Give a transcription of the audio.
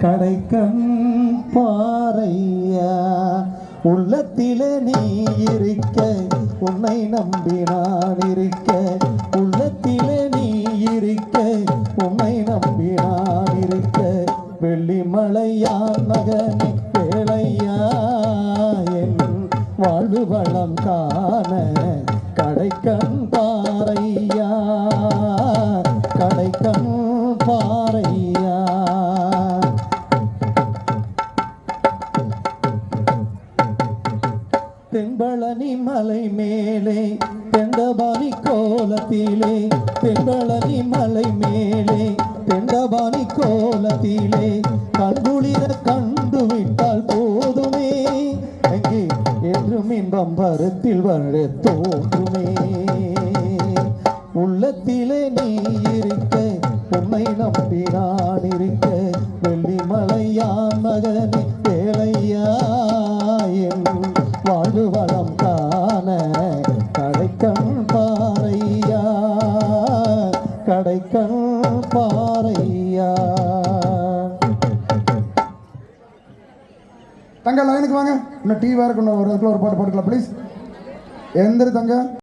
கடைக்கண் பாறையா உள்ளத்திலே நீ இருக்க உன்னை நம்பி நான் இருக்க உள்ளத்திலே நீ இருக்க உன்னை நம்பி நான் இருக்க. வெள்ளிமலையான் மகனே வேலையா என் வாழ்வு வளம் காண கடைக்கண் பாறையா கடைக்கண் தென்பழனி மலை மேலே தெண்டபாணி கோலத்திலே தென்பழனி மலை மேலே தெண்டபாணி கோலத்திலே கண்குளிர கண்டு விட்டால் போதுமே. அங்கே என்றும் இன்பம் பருத்தில் வர தோன்றுமே. உள்ளத்திலே நீ இருக்க உன்னை நம்பினான் இருக்க வெள்ளிமலையான் மகனே கடைக்கண் பாறையா? தங்க லைனுக்கு வாங்க. இன்னும் டீ வேறு கொண்டு ஒரு ஒரு பாட்டு போட்டுக்கலாம் ப்ளீஸ் எந்திரு தங்க.